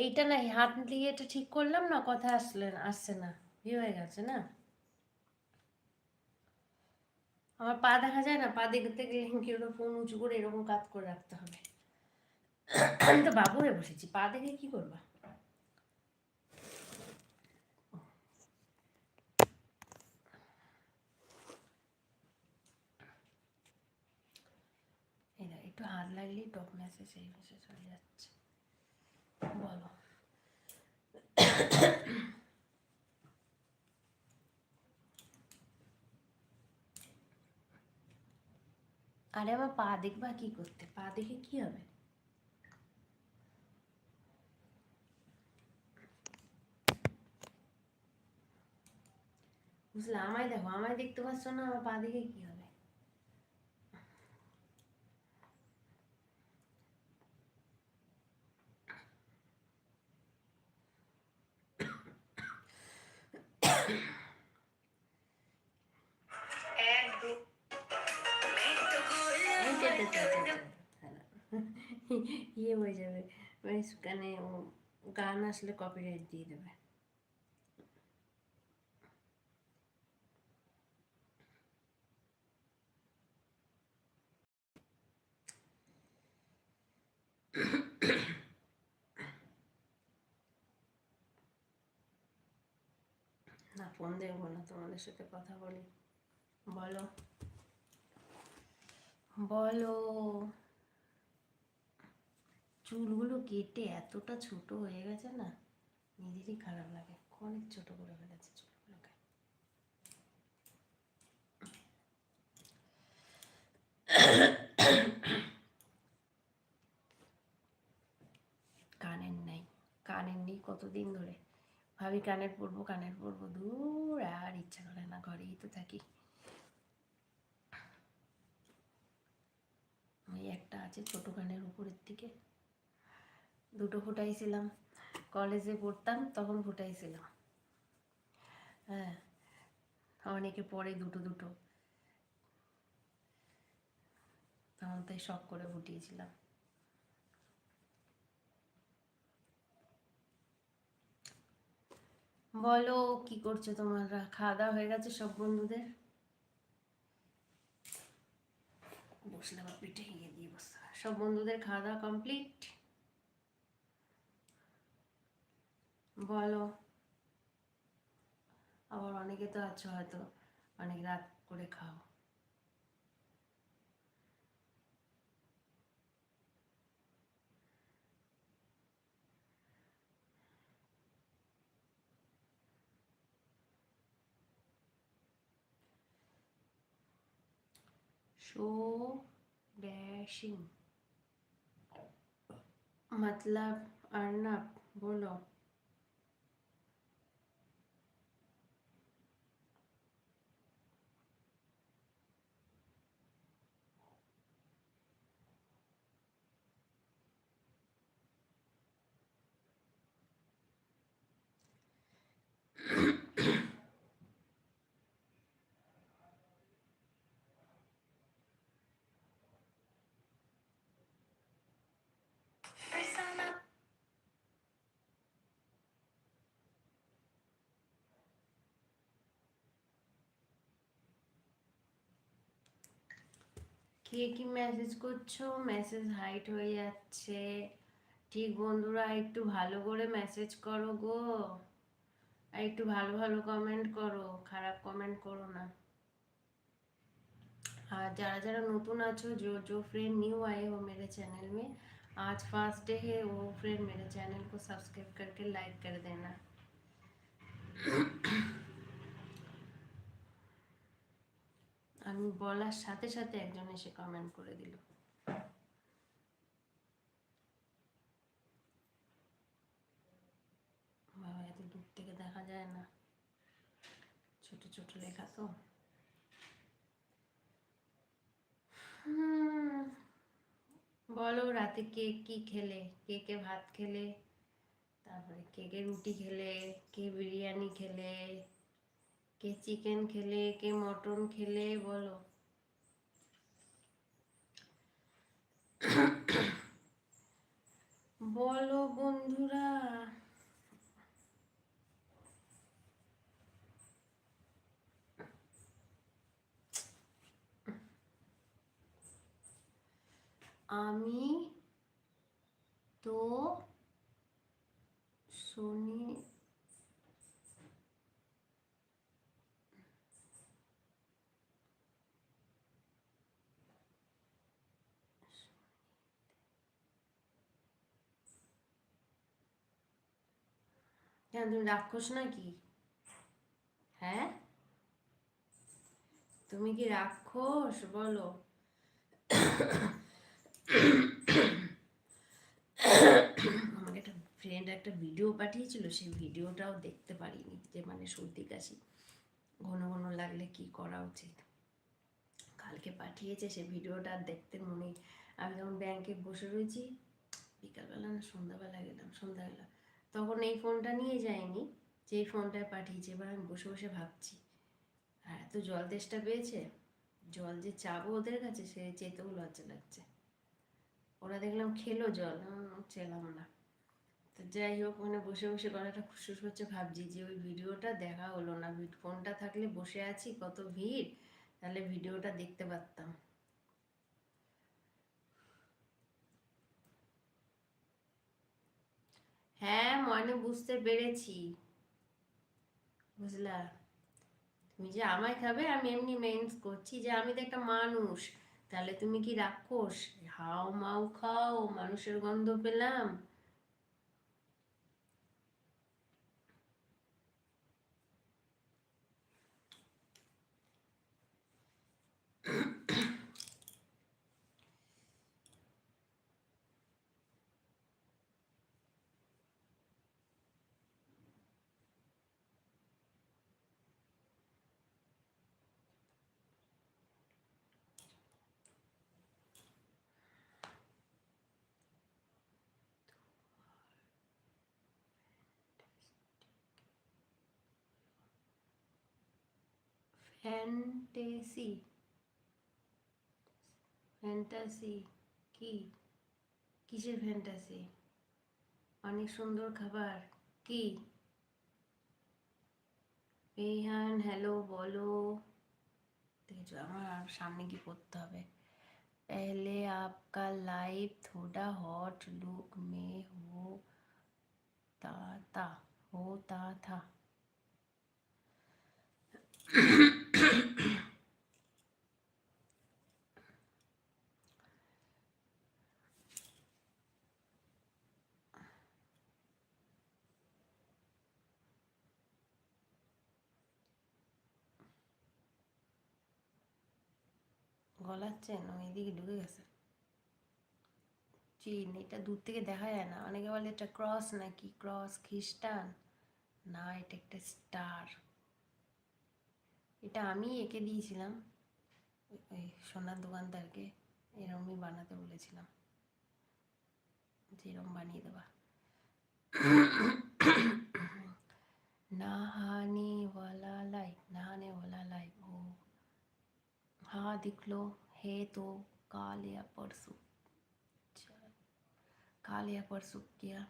এইটা না, হাত দিয়ে এটা ঠিক করলাম না, কথা আসলে আসছে না ইয়ে হয়ে গেছে না। আমার পা দেখা যায় না, পা দেখতে গেলে ফোন উঁচু করে এরকম কাজ করে রাখতে হবে। আমি তো বাবু হয়ে বসেছি, পা দেখে কি করবা? একটু হাত লাগলেই টপ মেসেজ এই মেসেজ হয়ে যাচ্ছে। বলো আরে আমার পা দেখবা কি করতে? পা দেখে কি হবে? বুঝলে, আমায় দেখো, আমায় দেখতে পাচ্ছ না, আমার পা দেখে কি হবে? ইয়ে হয়ে যাবে মানে গান আসলে কপিরাইট দিয়ে দেবে না ফোন দেখব না তোমাদের সাথে কথা বলি। বলো। বলো। চুলগুলো কেটে এতটা ছোট হয়ে গেছে না, নিজেরই খারাপ লাগে। অনেক ছোট করে ফেলেছে চুলগুলোকে। কানের নেই। কানের নেই কতদিন ধরে? ভাবি কানের পরবো কানের পরবো, দূর আর ইচ্ছা করে না, ঘরেই তো থাকি। ওই একটা আছে ছোট কানের উপরের দিকে। দুটো ফুটাইছিলাম। কলেজে পড়তাম, তখন ফুটাইছিলাম। হ্যাঁ অনেকে পরে দুটো দুটো। তখন তাই শখ করে ফুটিয়েছিলাম। বলো, কি করছ তোমরা? খাওয়া দাওয়া হয়ে গেছে সব বন্ধুদের? বসলে পিঠে হিঙে দিয়ে বসতে সব বন্ধুদের খাওয়া দাওয়া কমপ্লিট বলো। আবার অনেকে তো আছো হয়তো, অনেক রাত করে খাও। शो डैशिंग मतलब अर्नब बोलो কে কি মেসেজ করছো মেসেজ হাইট হয়ে যাচ্ছে ঠিক বন্ধুরা একটু ভালো করে মেসেজ করো গো আর একটু ভালো ভালো কমেন্ট করো খারাপ কমেন্ট করো না আর যারা যারা नतून আছো जो जो फ्रेंड न्यू आए हो मेरे चैनल में आज फर्स्ट डे है वो फ्रेंड मेरे चैनल को सब्सक्राइब करके लाइक कर देना আমি বলার সাথে সাথে একজন এসে কমেন্ট করে দিল। বাবা, এত দূর থেকে দেখা যায় না। ছোট ছোট লেখা তো। বলো রাতে কে কি খেলে? কে কে ভাত খেলে? তারপরে কে কে রুটি খেলে? কে বিরিয়ানি খেলে? কে চিকেন খেলে কে মটন খেলে বলো। বলো বন্ধুরা। আমি তো শনি কেন তুমি রাক্ষস নাকি? হ্যাঁ? তুমি কি রাক্ষস? বলো। আমাকে একটা ফ্রেন্ড একটা ভিডিও পাঠিয়েছিল, সেই ভিডিওটাও দেখতে পারিনি, যে মানে সর্দি কাশি। ঘন ঘন লাগলে কি করা উচিত? কালকে পাঠিয়েছে সেই ভিডিওটা দেখতে মনে আমি যখন ব্যাংকে বসে রয়েছি, বিকালবেলা না সন্ধ্যাবেলা গেলাম, সন্ধ্যাবেলা। তখন এই ফোনটা নিয়ে যাইনি যে এই ফোনটায় পাঠিয়েছে, এবার আমি বসে বসে ভাবছি। আর এত জল তেষ্টা পেয়েছে? জল যে চাবো ওদের কাছে, সে চেতেও লজ্জা লাগছে। ওরা দেখলাম খেলো জল চেলাম না। তো যাই হোক মানে বসে বসে গলাটা খুশখুস করছে, ভাবছি যে ওই ভিডিওটা দেখা হলো না। ফোনটা থাকলে বসে আছি, কত ভিড়? তাহলে ভিডিওটা দেখতে পারতাম। হ্যাঁ মানে বুঝতে পেরেছি। বুঝলা তুমি যে আমায় খাবে, আমি এমনি মেন্স করছি যে আমি তো একটা মানুষ। তাহলে তুমি কি রাক্ষস? হাও মাও খাও, মানুষের গন্ধ পেলাম। ফ্যান্টেসি ফ্যান্টাসি কি কিসের ফ্যান্টাসি অনেক সুন্দর খাবার কি রেহান হ্যালো বলো দেখেছো আমার আর সামনে কি করতে হবে पहले आपका लाइफ थोड़ा हॉट लुक में होता था होता था গলাচ্ছেন ও এদিকে ঢুকে গেছে। চিন এটা দূর থেকে দেখা যায় না। অনেকে বলে এটা ক্রস নাকি? ক্রস খ্রিস্টান? না, এটা একটা স্টার এটা আমি এঁকে দিয়েছিলাম ওই- ওই সোনার দোকানদারকে এরমই বানাতে বলেছিলাম যেরম বানিয়ে দেবা नहाने वाला लाइफ नहाने वाला लाइफ हो हाँ दिख लो है तो काल या परसों चल, काल या परसों किया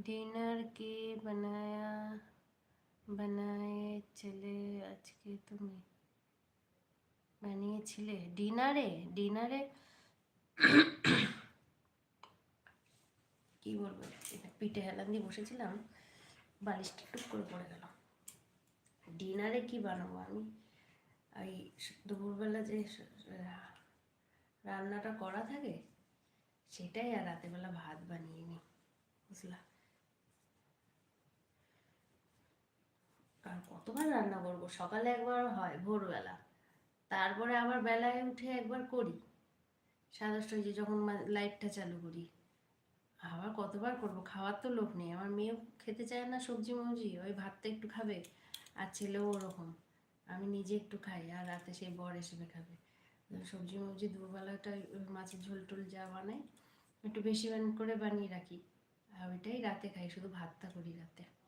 डिनर के बनाया बनाए चले আজকে তুমি বানিয়েছিলে ডিনারে ডিনারে কি বলবো এটা পিঠে হেলান দিয়ে বসেছিলাম বালিশটা টুক করে পড়ে গেল ডিনারে কি বানাবো আমি এই দুপুরবেলা যে রা- রান্নাটা করা থাকে সেটাই আর রাতেরবেলা ভাত বানিয়ে নিই বুঝলা আর কতবার রান্না করব? সকালে একবার হয়, ভোরবেলা। তারপরে আবার বেলায় উঠে একবার করি। সাড়ে দশটা যে যখন লাইটটা চালু করি। আবার কতবার করব? খাওয়ার তো লোক নেই। আমার মেয়েও খেতে চায় না সবজি মবজি, ওই ভাতটা একটু খাবে আর ছেলেও ওরকম। আমি নিজে একটু খাই আর রাতে সেই বর হিসেবে খাবে। সবজি মবজি দুবেলাটা মাছের ঝোল টোল যা বানাই, একটু বেশি করে বানিয়ে রাখি। আর ওইটাই রাতে খাই, শুধু ভাতটা করি রাতে।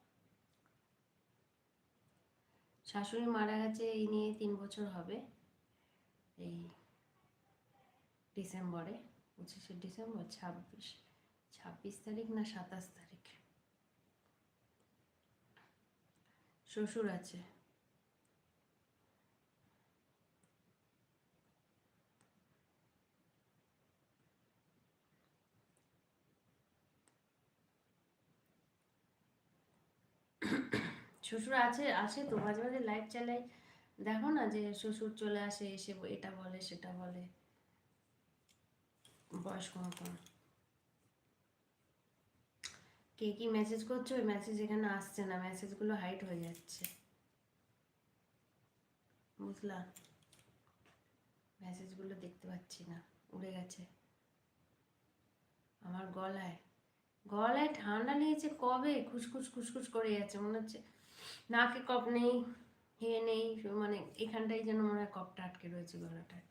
শাশুড়ি মারা গেছে, এই নিয়ে তিন বছর হবে। এই ডিসেম্বরে, পঁচিশে ডিসেম্বর, ছাব্বিশ ছাব্বিশ তারিখ না সাতাশ তারিখ। শ্বশুর আছে। শ্বশুর আছে আসে তো মাঝে মাঝে লাইভ চালাই দেখো না যে শ্বশুর চলে আসে, এসে এটা বলে, সেটা বলে। বয়স্ক মতন। কে কি মেসেজ করছে, ওই মেসেজ এখানে আসছে না মেসেজগুলো হাইট হয়ে যাচ্ছে। বুঝলা? মেসেজগুলো দেখতে পাচ্ছি না, উড়ে গেছে। আমার গলায়। গলায় ঠান্ডা লেগেছে কবে? খুসখুস খুসখুস করে যাচ্ছে, মনে হচ্ছে নাকে কপ নেই, হে নেই মানে এখানটাই যেন মনে হয় কপটা আটকে রয়েছে গলাটায়।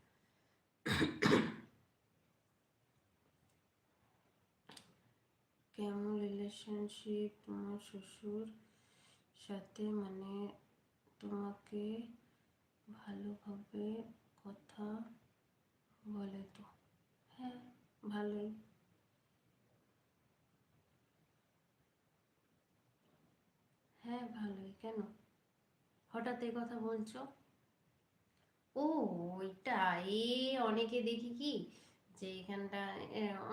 কেমন রিলেশনশিপ তোমার শ্বশুর? সাথে মানে তোমাকে ভালোভাবে কথা বলে তো? হ্যাঁ ভালোই। হ্যাঁ ভালোই। কেন? হঠাৎ এই কথা বলছো? ও, ওইটা। এ অনেকে দেখি কি, যে এখানটা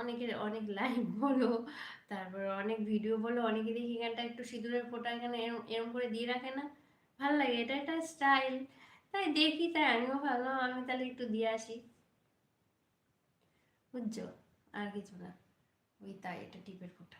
অনেকের অনেক লাইভ বলো, তারপর অনেক ভিডিও বলো, অনেকে দেখি এখানটা একটু সিঁদুরের ফোঁটা এখানে এরম এরম করে দিয়ে রাখে না। ভালো লাগে, এটা একটা স্টাইল। তাই দেখি, তাই আমিও ভালো, আমি তাহলে একটু দিয়ে আসি। বুঝছ? আর কিছু না। ওই তাই, এটা টিপের ফোঁটা।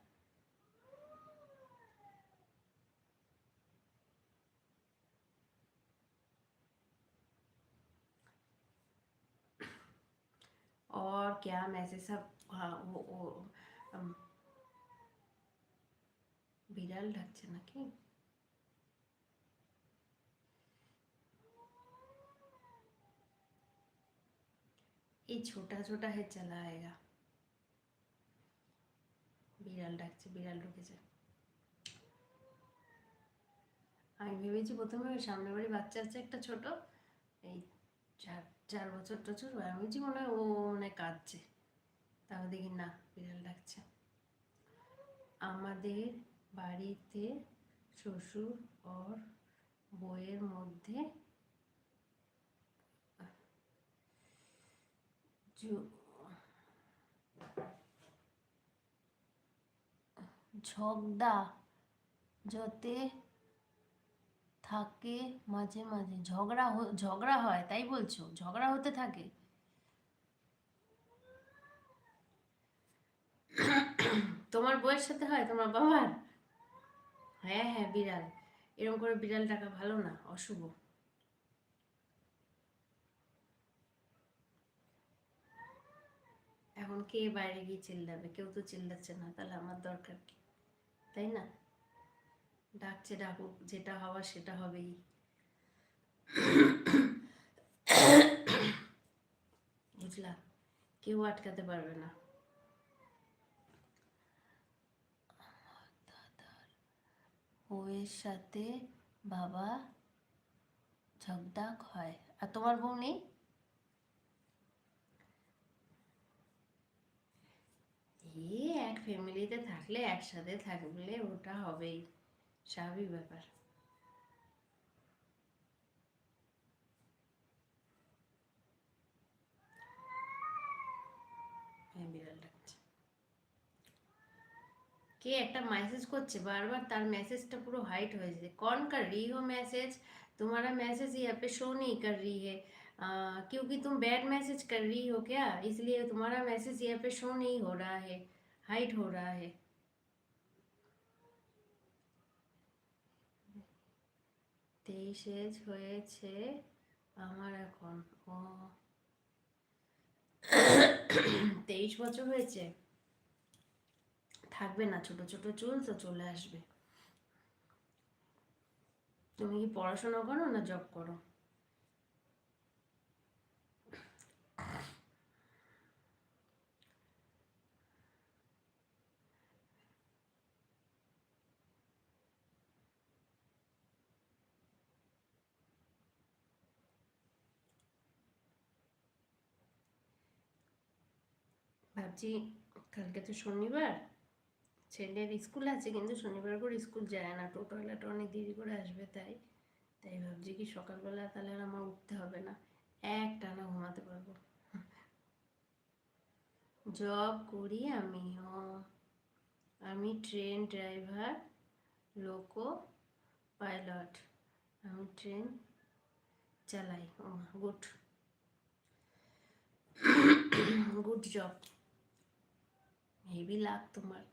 और क्या मैसेज सब हाँ वो वो বিড়াল ডাকছে নাকি এই ছোটা ছোটা হে চালা আয়েগা বিড়াল ডাকছে বিড়াল ঢুকেছে আমি ভেবেছি প্রথমে ওই সামনের বাড়ি বাচ্চা আছে একটা ছোট এই চার চার বছর টছর আমি ভেবেছি মনে হয় ও মানে কাঁদছে। তাও দেখি না, বিড়াল ডাকছে। আমাদের বাড়িতে শ্বশুর ওর বইয়ের মধ্যে ঝগড়া, যতে থাকে মাঝে মাঝে। ঝগড়া ঝগড়া হয়, তাই বলছো? ঝগড়া হতে থাকে। তোমার বইয়ের সাথে হয়? তোমার বাবার? হ্যাঁ হ্যাঁ বিড়াল। এরকম করে বিড়াল ডাকা ভালো না, অশুভ। এখন কে বাইরে গিয়ে চিল্লাবে? কেউ তো চিল্লাচ্ছে না, তাহলে আমার দরকার কি? তাই না? ডাকছে ডাকুক যেটা হওয়ার সেটা হবেই। বুঝলা কেউ আটকাতে পারবে না। বউয়ের সাথে বাবা ঝগড়া হয়। আর তোমার বউ নেই? এ এক ফ্যামিলিতে থাকলে একসাথে থাকলে ওটা হবেই। চাবি बेपार কে একটা মেসেজ করছে বারবার তার মেসেজটা পুরো হয়ে কার हो मैसेज तुम्हारा मैसेज यहाँ पे शो नहीं कर रही है आ, तुम बैड मैसेज कर रही हो क्या इसलिए तुम्हारा मैसेज यहाँ पे शो नहीं हो रहा है हाइट हो रहा है তেইশ এজ হয়েছে আমার এখন, ও। তেইশ বছর হয়েছে। থাকবে না, ছোট ছোট চুল তো চলে আসবে। তুমি কি পড়াশোনা করো না জব করো? ভাবছি কালকে তো শনিবার, ছেলের স্কুল আছে কিন্তু শনিবার করে স্কুল যায় না টোটোওয়ালাটা অনেক দেরি করে আসবে তাই তাই ভাবছি কি সকালবেলা তাহলে আর আমার উঠতে হবে না এক টানা ঘুমাতে পারব। জব করি আমি আমি ট্রেন ড্রাইভার লোকো পাইলট আমি ট্রেন চালাই, ও good good job heavy love তোমার।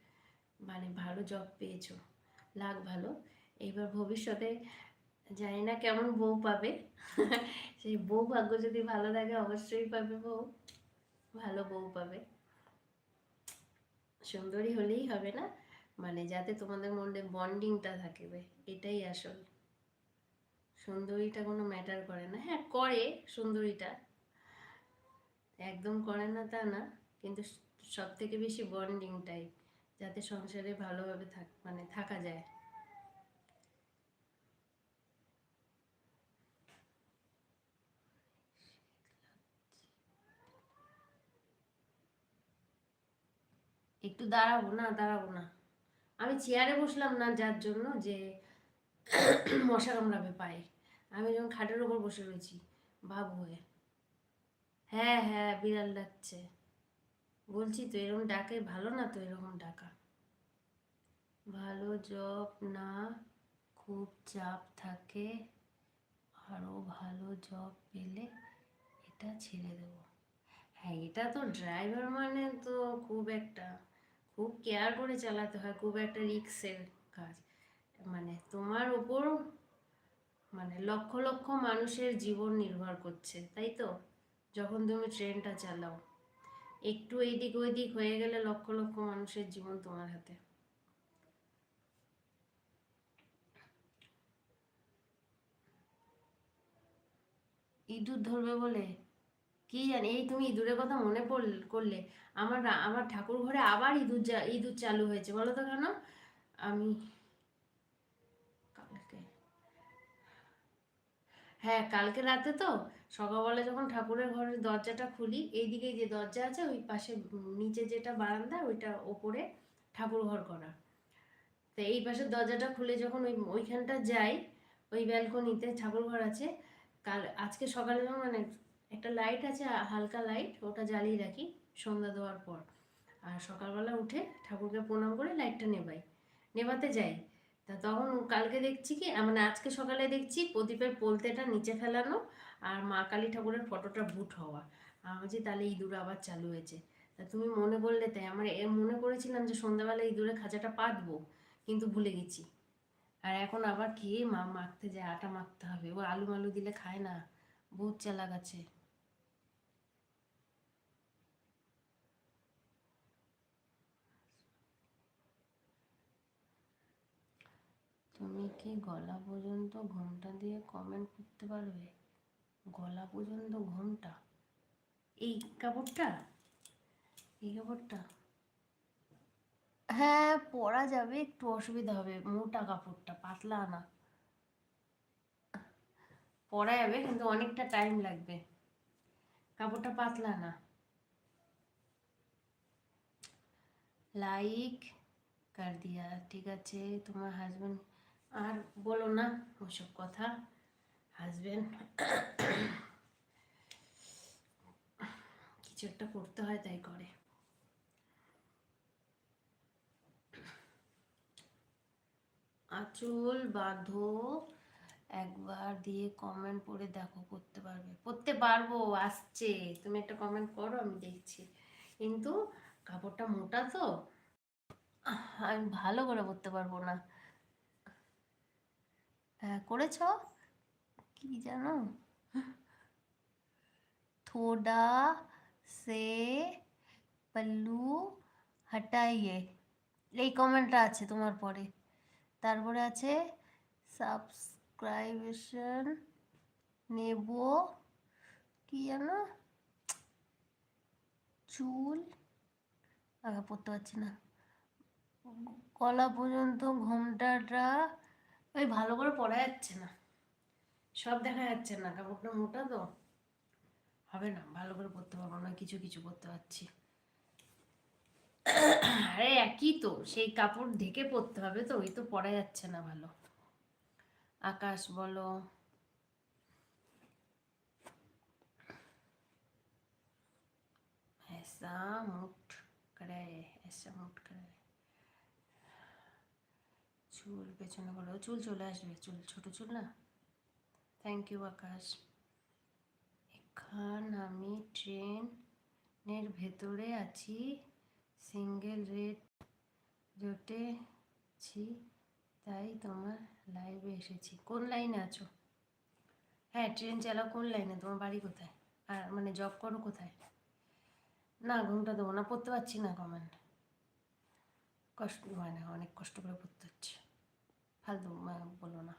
মানে ভালো জব পেয়েছ। লাখ ভালো। এইবার ভবিষ্যতে জানি না কেমন বউ পাবে। সেই বউ ভাগ্য যদি ভালো থাকে, অবশ্যই পাবে বউ। ভালো বউ পাবে। সুন্দরী হলেই হবে না? মানে যাতে তোমাদের মধ্যে বন্ডিংটা থাকবে এটাই আসল। সুন্দরীটা কোনো ম্যাটার করে না। হ্যাঁ করে সুন্দরীটা। একদম করে না তা না। কিন্তু সব থেকে বেশি বন্ডিংটাই যাতে সংসারে ভালোভাবে থাক মানে থাকা যায়। একটু দাঁড়াবো না দাঁড়াবো না। আমি চেয়ারে বসলাম না যার জন্য যে মশা কামড়াবে পায়ে। আমি যখন খাটের ওপর বসে রয়েছি ভাব হয়ে। হ্যাঁ হ্যাঁ বিড়াল ডাকছে। বলছি, তো এরকম ডাকে? ভালো না তো এরকম ডাকা। ভালো জব না, খুব চাপ থাকে আরও ভালো জব পেলে এটা ছেড়ে দেবো। হ্যাঁ এটা তো ড্রাইভার মানে তো খুব একটা, খুব কেয়ার করে চালাতে হয়, খুব একটা রিক্সের কাজ। মানে তোমার ওপর মানে লক্ষ লক্ষ মানুষের জীবন নির্ভর করছে, তাই তো? যখন তুমি ট্রেনটা চালাও। একটু এইদিক ওইদিক হয়ে গেলে লক্ষ লক্ষ মানুষের জীবন তোমার হাতে। ইঁদুর ধরবে বলে? কি জানি, এই তুমি ইঁদুরের কথা মনে করলে। আমার আমার ঠাকুর ঘরে আবার ইঁদুর ইঁদুর চালু হয়েছে। বলো তো কেন? আমি কালকে। হ্যাঁ কালকে রাতে তো। সকালবেলা যখন ঠাকুরের ঘরের দরজাটা খুলি এইদিকে যে দরজা আছে, ওই পাশে নিচে যেটা বারান্দা, ওইটা ওপরে ঠাকুর ঘর করা। তো এই পাশের দরজাটা খুলে যখন ওই ওইখানটা যাই, ওই ব্যালকনিতে ঠাকুর ঘর আছে, কাল, আজকে সকালে যখন মানে একটা লাইট আছে, হালকা লাইট ওটা জ্বালিয়ে রাখি, সন্ধ্যা দেওয়ার পর। আর সকালবেলা উঠে ঠাকুরকে প্রণাম করে লাইটটা নেবাই। নেবাতে যাই। তা তখন কালকে দেখছি কি মানে আজকে সকালে দেখছি প্রদীপের পোলতেটা নিচে ফেলানো আর মা কালী ঠাকুরের ফটোটা বুট হওয়া। আমি বলছি, তাহলে ইঁদুর আবার চালু হয়েছে। তা তুমি মনে করলে তাই। আমার এ মনে করেছিলাম যে সন্ধ্যাবেলা ইঁদুরের খাঁচাটা পাতবো, কিন্তু ভুলে গেছি। আর এখন আবার খেয়ে মা মাখতে যায়, আটা মাখতে হবে। ও আলু মালু দিলে খায় না, বহুত চালাক আছে। তুমি কি গলা পর্যন্ত ঘণ্টা দিয়ে কমেন্ট করতে পারবে? গলা পর্যন্ত ঘোমটা। এই কাপড়টা? এই কাপড়টা? হ্যাঁ পরা যাবে, একটু অসুবিধা হবে, মোটা কাপড়টা, পাতলা না। পরা যাবে, কিন্তু অনেকটা টাইম লাগবে। কাপড়টা পাতলা না। লাইক কার দিয়া, ঠিক আছে, তোমার হাজবেন্ড আর বলো না ওসব কথা। হাজবেন্ড কিছু একটা করতে হয় তাই করে। আঁচল বাঁধো, একবার দিয়ে কমেন্ট পড়ে দেখো করতে পারবে। পড়তে পারব, আসছে। তুমি একটা কমেন্ট করো, আমি দেখছি। কিন্তু কাপড়টা মোটা তো আমি ভালো করে পড়তে পারব না। হ্যাঁ করেছ? কি জানো? থোডা সে পল্লু হটাইয়ে এই কমেন্টটা আছে তোমার পরে। তারপরে আছে সাবস সাবস্ক্রাইবেশন নেব। কি যেন চুল। আগে পড়তে পারছি না। গলা পর্যন্ত ঘোমটাটা ওই ভালো করে পড়া যাচ্ছে না। সব দেখা যাচ্ছে না কাপড়টা মোটা তো হবে না ভালো করে পড়তে পারবো না কিছু কিছু পড়তে পারছি আরে একই তো সেই কাপড় ঢেকে পড়তে হবে তো ওই তো পড়া যাচ্ছে না ভালো আকাশ বলো ऐसा मुठ करे ऐसा মুঠ করে চুল পেছনে বলো চুল চলে আসবে চুল ছোট চুল না Thank you Akash. এখান আমি ট্রেনের ভেতরে আছি সিঙ্গেল রেড জোটেছি তাই তোমার লাইভে এসেছি। কোন লাইনে আছো? হ্যাঁ ট্রেন চালাও কোন লাইনে তোমার বাড়ি কোথায়? আর মানে জব করো কোথায়? না, ঘুমটা দেবো না, পড়তে পারছি না কমেন্ট কষ্ট মানে অনেক কষ্ট করে পড়তে হচ্ছে। ফালতু বলো না।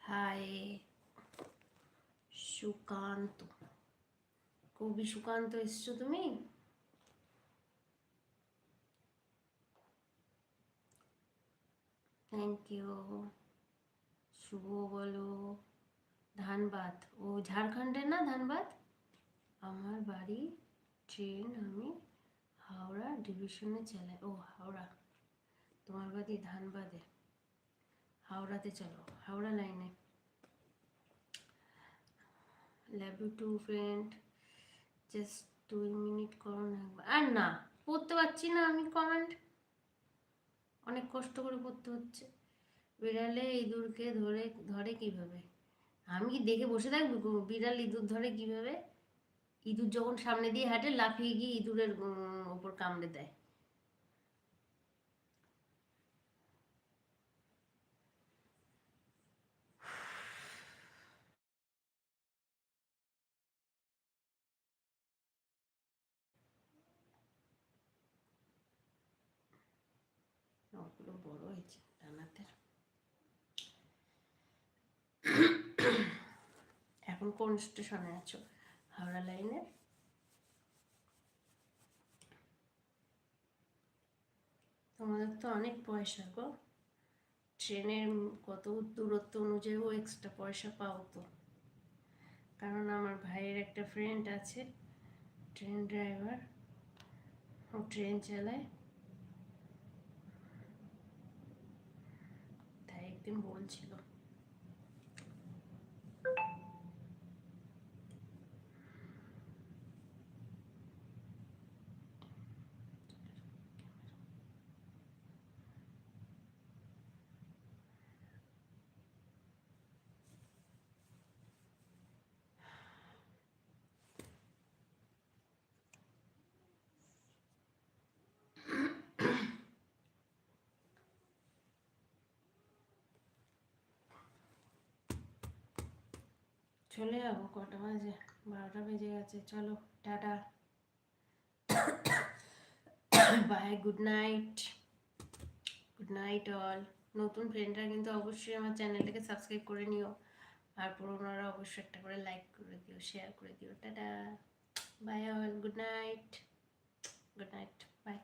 হাই সুকান্ত। কবি সুকান্ত এসছো তুমি? থ্যাংক ইউ শুভ বলো। ধানবাদ। ও ঝাড়খণ্ডের না ধানবাদ? আমার বাড়ি, ট্রেন আমি হাওড়া ডিভিশনে চালাই ও, হাওড়া। তোমার বাড়ি ধানবাদে। হাওড়াতে চলো, হাওড়া লাইনে। ইউ টু ফ্রেন্ড জাস্ট দুই মিনিট করো না আর না, পড়তে পারছি না আমি কমেন্ট অনেক কষ্ট করে পড়তে হচ্ছে। বিড়ালে ইঁদুরকে ধরে ধরে কীভাবে? আমি কি দেখে বসে থাকব? বিড়াল ইঁদুর ধরে কীভাবে? ইঁদুর যখন সামনে দিয়ে হাঁটে, লাফিয়ে গিয়ে ইঁদুরের উম, ওপর কামড়ে দেয়। ওগুলো বড় হয়েছে এখন কোন স্টেশনে আছো? হাওড়া লাইনে তোমাদের তো অনেক পয়সা গো। ট্রেনের কত দূরত্ব অনুযায়ীও এক্সট্রা পয়সা পাও তো। কারণ আমার ভাইয়ের একটা ফ্রেন্ড আছে ট্রেন ড্রাইভার ও ট্রেন চালায়। তাই একদিন বলছিল। চলে যাব, কটা বাজে? বারোটা বেজে গেছে, চলো, tata. Bye good night good night all নতুন ফ্রেন্ডরা কিন্তু অবশ্যই আমার চ্যানেলটাকে সাবস্ক্রাইব করে নিও। আর পুরোনোরা অবশ্যই একটা করে লাইক করে দিও শেয়ার করে দিও। Tata. Bye all good night good night bye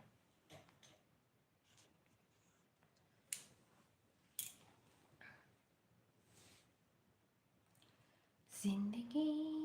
जिंदगी